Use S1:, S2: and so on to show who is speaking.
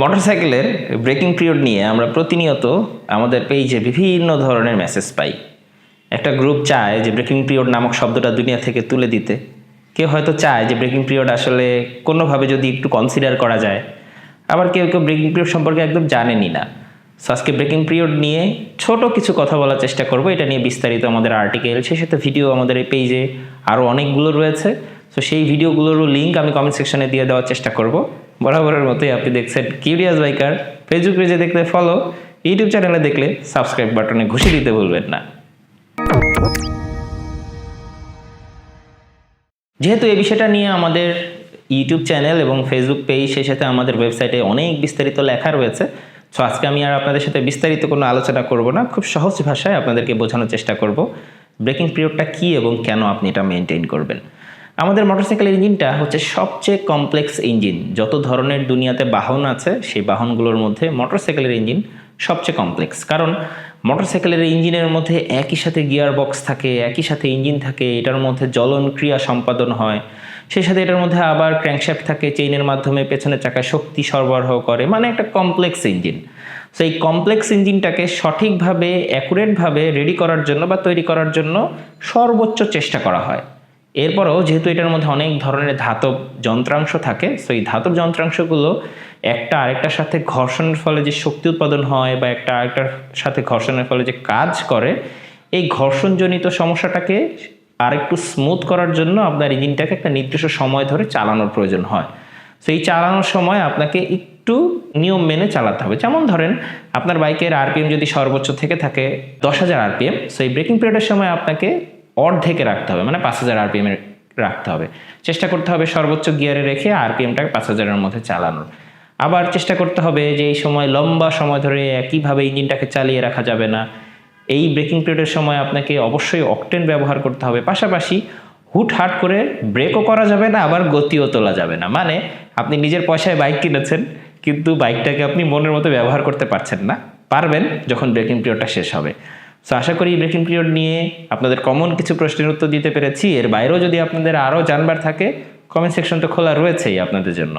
S1: মোটরসাইকেলের breaking period নিয়ে আমরা প্রতিনিয়ত আমাদের পেজে বিভিন্ন ধরনের মেসেজ পাই। একটা গ্রুপ চায় যে ব্রেকিং পিরিয়ড নামক শব্দটা দুনিয়া থেকে তুলে দিতে। কেউ হয়তো চায় যে ব্রেকিং পিরিয়ড আসলে কোনোভাবে যদি একটু কনসিডার করা যায়। আবার কেউ কেউ ব্রেকিং পিরিয়ড সম্পর্কে একদম জানেনই না। সো আজকে ব্রেকিং পিরিয়ড নিয়ে ছোট কিছু কথা বলার চেষ্টা করব। এটা নিয়ে বিস্তারিত আমাদের আর্টিকেল সেই সাথে ভিডিও আমাদের এই পেজে আরও অনেকগুলো রয়েছে। সো সেই ভিডিওগুলোরও লিঙ্ক আমি কমেন্ট সেকশনে দিয়ে দেওয়ার চেষ্টা করব। বরাবরের মতোই আপনি দেখছেন কিউরিয়াস বাইকার ফেসবুক পেজে দেখলে ফলো ইউটিউব চ্যানেলে দেখলে সাবস্ক্রাইব বাটনে ঘুষি দিতে ভুলবেন না। যেহেতু এই বিষয়টা নিয়ে আমাদের ইউটিউব চ্যানেল এবং ফেসবুক পেজ সেই সাথে আমাদের ওয়েবসাইটে অনেক বিস্তারিত লেখা রয়েছে সো আজকে আমি আর আপনাদের সাথে বিস্তারিত কোনো আলোচনা করব না, খুব সহজ ভাষায় আপনাদেরকে বোঝানোর চেষ্টা করব। ব্রেকিং পিরিয়ডটা কী এবং কেন আপনি এটা মেনটেন করবেন? আমাদের মোটরসাইকেলের ইঞ্জিনটা হচ্ছে সবচেয়ে কমপ্লেক্স ইঞ্জিন যত ধরনের দুনিয়াতে বাহন আছে, সেই বাহনগুলোর মধ্যে মোটরসাইকেলের ইঞ্জিন সবচেয়ে কমপ্লেক্স কারণ মোটরসাইকেলের ইঞ্জিনের মধ্যে একই সাথে গিয়ার বক্স থাকে, একই সাথে ইঞ্জিন থাকে, এটার মধ্যে জ্বলন ক্রিয়া সম্পাদন হয়। সেই সাথে এটার মধ্যে আবার ক্র্যাঙ্কশ্যাফট থাকে চেইনের মাধ্যমে পেছনে চাকায় শক্তি সরবরাহ করে মানে একটা কমপ্লেক্স ইঞ্জিন সো এই কমপ্লেক্স ইঞ্জিনটাকে সঠিকভাবে অ্যাকুরেটভাবে রেডি করার জন্য বা তৈরি করার জন্য সর্বোচ্চ চেষ্টা করা হয়। এরপরও যেহেতু এটার মধ্যে অনেক ধরনের ধাতব যন্ত্রাংশ থাকে সো এই ধাতব যন্ত্রাংশগুলো একটা আরেকটার সাথে ঘর্ষণের ফলে যে শক্তি উৎপাদন হয় বা একটা আরেকটার সাথে ঘর্ষণের ফলে যে কাজ করে, এই ঘর্ষণজনিত সমস্যাটাকে আরেকটু স্মুথ করার জন্য আপনার ইঞ্জিনটাকে একটা নির্দিষ্ট সময় ধরে চালানোর প্রয়োজন হয়। সো এই চালানোর সময় আপনাকে একটু নিয়ম মেনে চালাতে হবে। যেমন ধরেন, আপনার বাইকের আরপিএম যদি সর্বোচ্চ থেকে থাকে দশ হাজার আরপিএম সো এই ব্রেকিং পিরিয়ডের সময় আপনাকে অর্ধেকে রাখতে হবে মানে পাঁচ হাজার আরপিএম রাখতে হবে। চেষ্টা করতে হবে সর্বোচ্চ গিয়ারে রেখে আরপিএমটাকে পাঁচ হাজারের মধ্যে চালানোর। আবার চেষ্টা করতে হবে যে এই সময় লম্বা সময় ধরে একইভাবে ইঞ্জিনটাকে চালিয়ে রাখা যাবে না। এই ব্রেকিং পিরিয়ডের সময় আপনাকে অবশ্যই অকটেন ব্যবহার করতে হবে। পাশাপাশি হুট হাট করে ব্রেকও করা যাবে না, আবার গতিও তোলা যাবে না। মানে আপনি নিজের পয়সায় বাইক কিনেছেন, কিন্তু বাইকটাকে আপনি মনের মতো ব্যবহার করতে পারছেন না। পারবেন যখন ব্রেকিং পিরিয়ডটা শেষ হবে। সো আশা করি ব্রেকিং পিরিয়ড নিয়ে আপনাদের কমন কিছু প্রশ্নের উত্তর দিতে পেরেছি। এর বাইরেও যদি আপনাদের আরও জানবার থাকে কমেন্ট সেকশন তো খোলা রয়েছেই আপনাদের জন্য।